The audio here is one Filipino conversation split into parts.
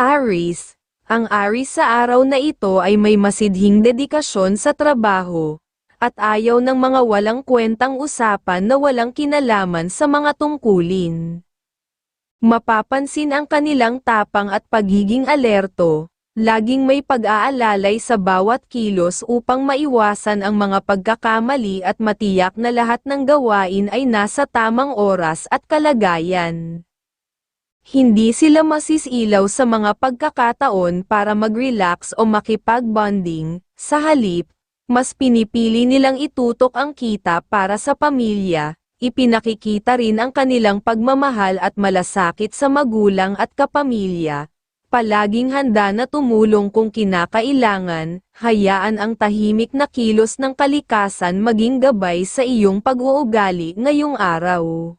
Aris, ang Aris sa araw na ito ay may masidhing dedikasyon sa trabaho, at ayaw ng mga walang kwentang usapan na walang kinalaman sa mga tungkulin. Mapapansin ang kanilang tapang at pagiging alerto, laging may pag-aalalay sa bawat kilos upang maiwasan ang mga pagkakamali at matiyak na lahat ng gawain ay nasa tamang oras at kalagayan. Hindi sila masisilaw sa mga pagkakataon para mag-relax o makipag-bonding, sa halip, mas pinipili nilang itutok ang kita para sa pamilya, ipinakikita rin ang kanilang pagmamahal at malasakit sa magulang at kapamilya, palaging handa na tumulong kung kinakailangan, hayaan ang tahimik na kilos ng kalikasan maging gabay sa iyong pag-uugali ngayong araw.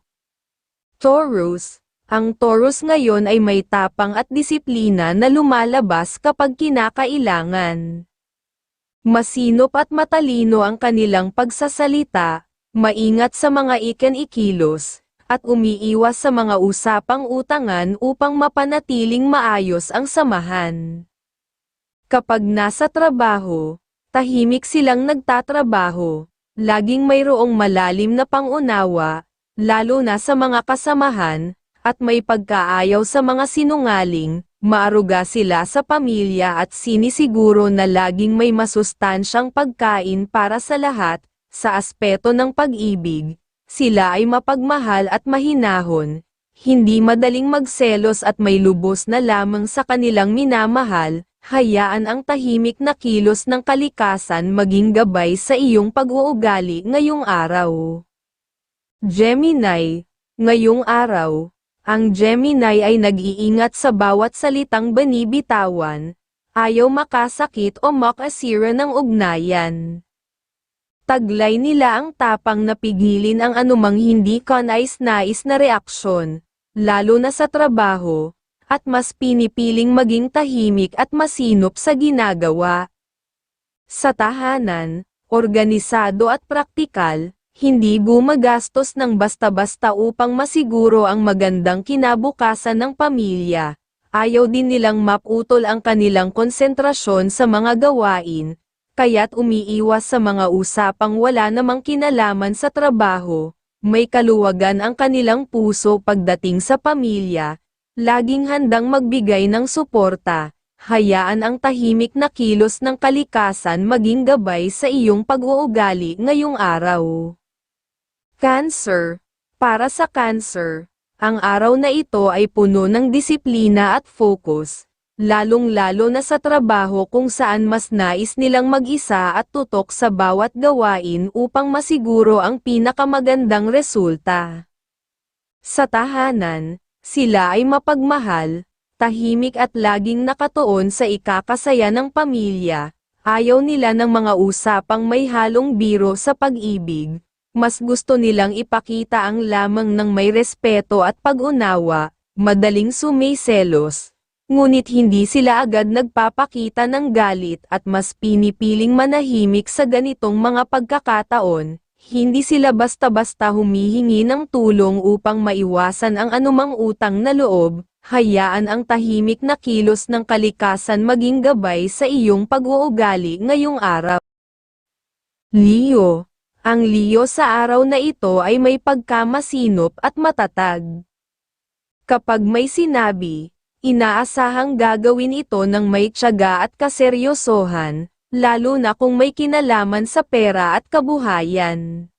Taurus, ang Taurus ngayon ay may tapang at disiplina na lumalabas kapag kinakailangan. Masinop at matalino ang kanilang pagsasalita, maingat sa mga ikan-ikilos, at umiiwas sa mga usapang utangan upang mapanatiling maayos ang samahan. Kapag nasa trabaho, tahimik silang nagtatrabaho, laging mayroong malalim na pangunawa, lalo na sa mga kasamahan, at may pagkaayaw sa mga sinungaling, maaruga sila sa pamilya at sinisiguro na laging may masustansyang pagkain para sa lahat, sa aspeto ng pag-ibig, sila ay mapagmahal at mahinahon, hindi madaling magselos at may lubos na lamang sa kanilang minamahal, hayaan ang tahimik na kilos ng kalikasan maging gabay sa iyong pag-uugali ngayong araw. Gemini, ngayong araw, ang Gemini ay nag-iingat sa bawat salitang banibitawan, ayaw makasakit o makasira ng ugnayan. Taglay nila ang tapang na pigilin ang anumang hindi kanais-nais na reaksyon, lalo na sa trabaho, at mas pinipiling maging tahimik at masinop sa ginagawa. Sa tahanan, organisado at praktikal, hindi gumagastos ng basta-basta upang masiguro ang magandang kinabukasan ng pamilya. Ayaw din nilang maputol ang kanilang konsentrasyon sa mga gawain, kaya't umiiwas sa mga usapang wala namang kinalaman sa trabaho. May kaluwagan ang kanilang puso pagdating sa pamilya, laging handang magbigay ng suporta. Hayaan ang tahimik na kilos ng kalikasan maging gabay sa iyong pag-uugali ngayong araw. Cancer. Para sa Cancer, ang araw na ito ay puno ng disiplina at focus, lalong-lalo na sa trabaho kung saan mas nais nilang mag-isa at tutok sa bawat gawain upang masiguro ang pinakamagandang resulta. Sa tahanan, sila ay mapagmahal, tahimik at laging nakatuon sa ikakasaya ng pamilya, ayaw nila ng mga usapang may halong biro sa pag-ibig, mas gusto nilang ipakita ang lamang ng may respeto at pag-unawa, madaling sumiselos. Ngunit hindi sila agad nagpapakita ng galit at mas pinipiling manahimik sa ganitong mga pagkakataon, hindi sila basta-basta humihingi ng tulong upang maiwasan ang anumang utang na loob, hayaan ang tahimik na kilos ng kalikasan maging gabay sa iyong pag-uugali ngayong araw. Leo ang Leo sa araw na ito ay may pagkamasinop at matatag. Kapag may sinabi, inaasahang gagawin ito ng may tiyaga at kaseryosohan, lalo na kung may kinalaman sa pera at kabuhayan.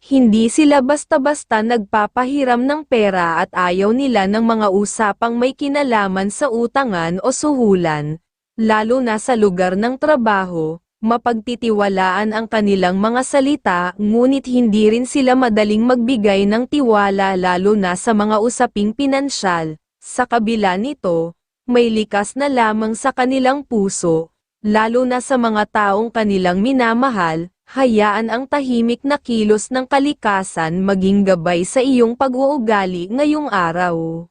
Hindi sila basta-basta nagpapahiram ng pera at ayaw nila ng mga usapang may kinalaman sa utangan o suhulan, lalo na sa lugar ng trabaho, mapagtitiwalaan ang kanilang mga salita ngunit hindi rin sila madaling magbigay ng tiwala lalo na sa mga usaping pinansyal. Sa kabila nito, may likas na lamang sa kanilang puso, lalo na sa mga taong kanilang minamahal, hayaan ang tahimik na kilos ng kalikasan maging gabay sa iyong pag-uugali ngayong araw.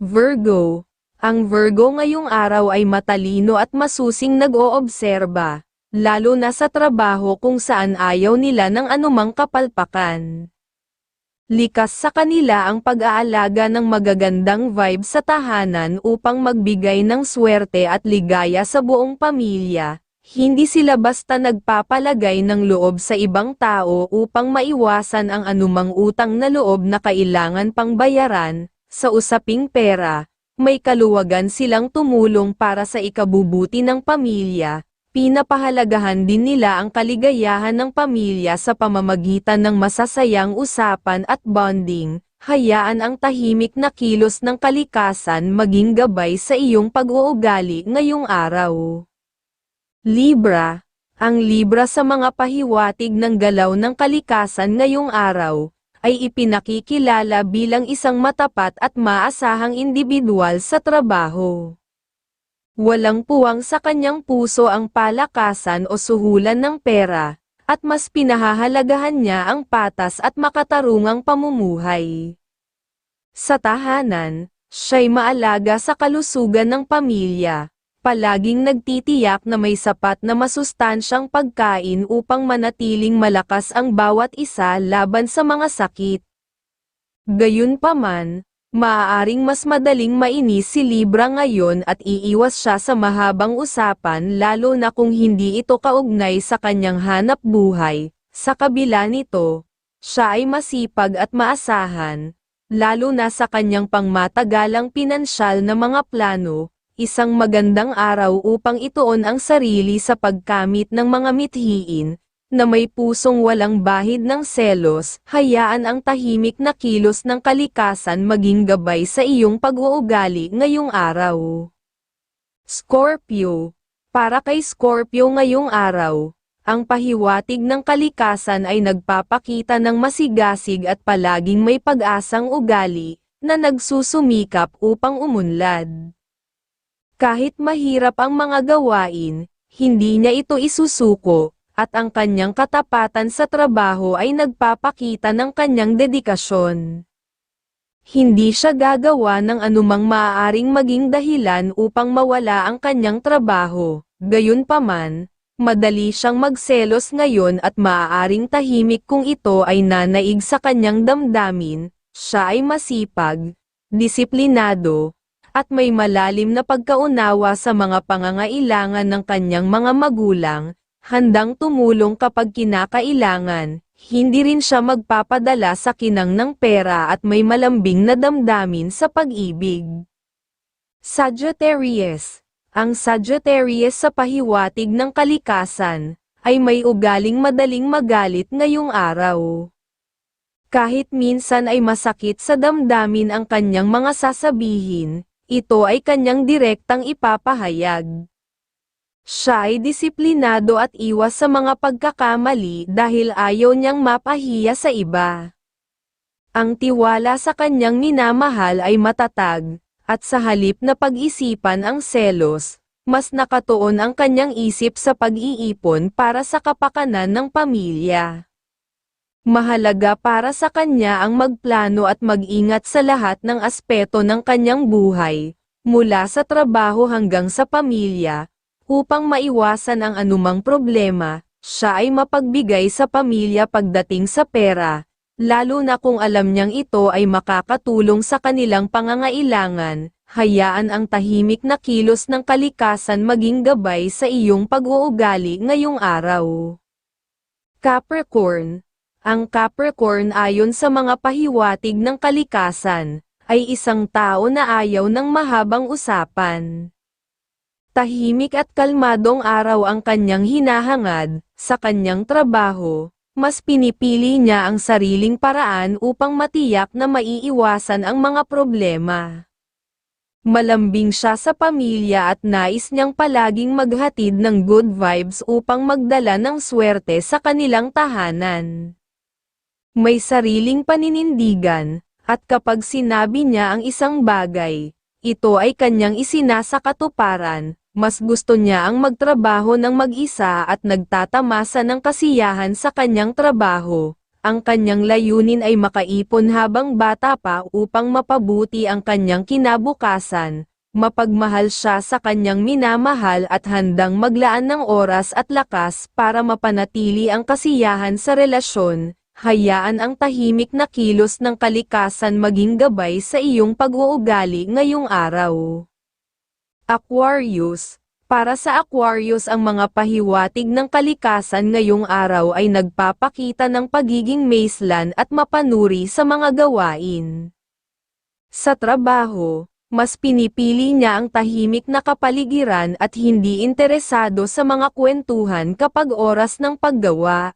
Virgo Ang Virgo ngayong araw ay matalino at masusing nag-oobserba lalo na sa trabaho kung saan ayaw nila ng anumang kapalpakan. Likas sa kanila ang pag-aalaga ng magagandang vibe sa tahanan upang magbigay ng swerte at ligaya sa buong pamilya. Hindi sila basta nagpapalagay ng loob sa ibang tao upang maiwasan ang anumang utang na loob na kailangan pang bayaran. Sa usaping pera, may kaluwagan silang tumulong para sa ikabubuti ng pamilya. Pinapahalagahan din nila ang kaligayahan ng pamilya sa pamamagitan ng masasayang usapan at bonding. Hayaan ang tahimik na kilos ng kalikasan maging gabay sa iyong pag-uugali ngayong araw. Libra, ang Libra sa mga pahiwatig ng galaw ng kalikasan ngayong araw, ay ipinakikilala bilang isang matapat at maasahang individual sa trabaho. Walang puwang sa kanyang puso ang palakasan o suhulan ng pera, at mas pinahahalagahan niya ang patas at makatarungang pamumuhay. Sa tahanan, siya'y maalaga sa kalusugan ng pamilya, palaging nagtitiyak na may sapat na masustansyang pagkain upang manatiling malakas ang bawat isa laban sa mga sakit. Gayunpaman, maaaring mas madaling mainis si Libra ngayon at iiwas siya sa mahabang usapan lalo na kung hindi ito kaugnay sa kanyang hanap buhay. Sa kabila nito, siya ay masipag at maasahan, lalo na sa kanyang pangmatagalang pinansyal na mga plano, isang magandang araw upang ituon ang sarili sa pagkamit ng mga mithiin, na may pusong walang bahid ng selos, hayaan ang tahimik na kilos ng kalikasan maging gabay sa iyong pag-uugali ngayong araw. Scorpio Para kay Scorpio ngayong araw, ang pahiwatig ng kalikasan ay nagpapakita ng masigasig at palaging may pag-asang ugali, na nagsusumikap upang umunlad. Kahit mahirap ang mga gawain, hindi niya ito isusuko, at ang kanyang katapatan sa trabaho ay nagpapakita ng kanyang dedikasyon. Hindi siya gagawa ng anumang maaaring maging dahilan upang mawala ang kanyang trabaho, gayunpaman, madali siyang magselos ngayon at maaaring tahimik kung ito ay nanaig sa kanyang damdamin, siya ay masipag, disiplinado, at may malalim na pagkaunawa sa mga pangangailangan ng kanyang mga magulang, handang tumulong kapag kinakailangan, hindi rin siya magpapadala sa kinang ng pera at may malambing na damdamin sa pag-ibig. Sagittarius Ang Sagittarius sa pahiwatig ng kalikasan, ay may ugaling madaling magalit ngayong araw. Kahit minsan ay masakit sa damdamin ang kanyang mga sasabihin, ito ay kanyang direktang ipapahayag. Siya ay disiplinado at iwas sa mga pagkakamali dahil ayaw niyang mapahiya sa iba. Ang tiwala sa kanyang minamahal ay matatag, at sa halip na pag-isipan ang selos, mas nakatuon ang kanyang isip sa pag-iipon para sa kapakanan ng pamilya. Mahalaga para sa kanya ang magplano at mag-ingat sa lahat ng aspeto ng kanyang buhay, mula sa trabaho hanggang sa pamilya, Upang maiwasan ang anumang problema, siya ay mapagbigay sa pamilya pagdating sa pera, lalo na kung alam niyang ito ay makakatulong sa kanilang pangangailangan, hayaan ang tahimik na kilos ng kalikasan maging gabay sa iyong pag-uugali ngayong araw. Capricorn Ang Capricorn ayon sa mga pahiwatig ng kalikasan, ay isang tao na ayaw ng mahabang usapan. Tahimik at kalmadong araw ang kanyang hinahangad, sa kanyang trabaho, mas pinipili niya ang sariling paraan upang matiyak na maiiwasan ang mga problema. Malambing siya sa pamilya at nais niyang palaging maghatid ng good vibes upang magdala ng swerte sa kanilang tahanan. May sariling paninindigan, at kapag sinabi niya ang isang bagay, ito ay kanyang isinasakatuparan, mas gusto niya ang magtrabaho ng mag-isa at nagtatamasa ng kasiyahan sa kanyang trabaho. Ang kanyang layunin ay makaipon habang bata pa upang mapabuti ang kanyang kinabukasan. Mapagmahal siya sa kanyang minamahal at handang maglaan ng oras at lakas para mapanatili ang kasiyahan sa relasyon. hayaan ang tahimik na kilos ng kalikasan maging gabay sa iyong pag-uugali ngayong araw. Aquarius, para sa Aquarius ang mga pahiwatig ng kalikasan ngayong araw ay nagpapakita ng pagiging maislan at mapanuri sa mga gawain. Sa trabaho, mas pinipili niya ang tahimik na kapaligiran at hindi interesado sa mga kwentuhan kapag oras ng paggawa.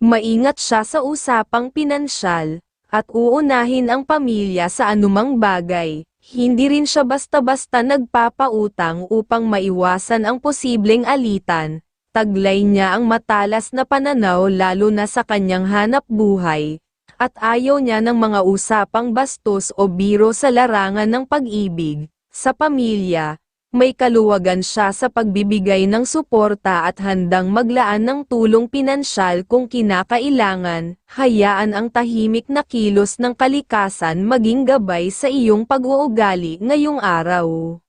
Maingat siya sa usapang pinansyal, at uunahin ang pamilya sa anumang bagay. Hindi rin siya basta-basta nagpapautang upang maiwasan ang posibleng alitan. Taglay niya ang matalas na pananaw lalo na sa kanyang hanap buhay, at ayaw niya ng mga usapang bastos o biro sa larangan ng pag-ibig. Sa pamilya, may kaluwagan siya sa pagbibigay ng suporta at handang maglaan ng tulong pinansyal kung kinakailangan, hayaan ang tahimik na kilos ng kalikasan maging gabay sa iyong pag-uugali ngayong araw.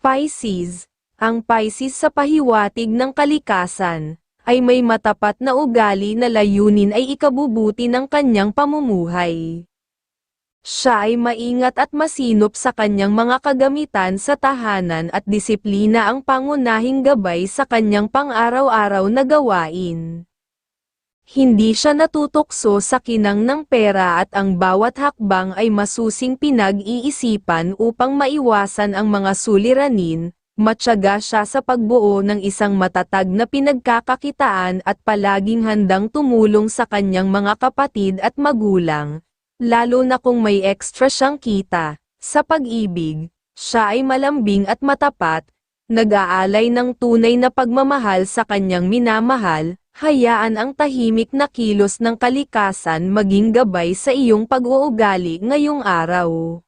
Pisces, ang Pisces sa pahiwatig ng kalikasan, ay may matapat na ugali na layunin ay ikabubuti ng kanyang pamumuhay. Siya ay maingat at masinop sa kanyang mga kagamitan sa tahanan at disiplina ang pangunahing gabay sa kanyang pang-araw-araw na gawain. Hindi siya natutokso sa kinang ng pera at ang bawat hakbang ay masusing pinag-iisipan upang maiwasan ang mga suliranin, matyaga siya sa pagbuo ng isang matatag na pinagkakakitaan at palaging handang tumulong sa kanyang mga kapatid at magulang, lalo na kung may extra siyang kita. Sa pag-ibig, siya ay malambing at matapat, nag-aalay ng tunay na pagmamahal sa kanyang minamahal, hayaan ang tahimik na kilos ng kalikasan maging gabay sa iyong pag-uugali ngayong araw.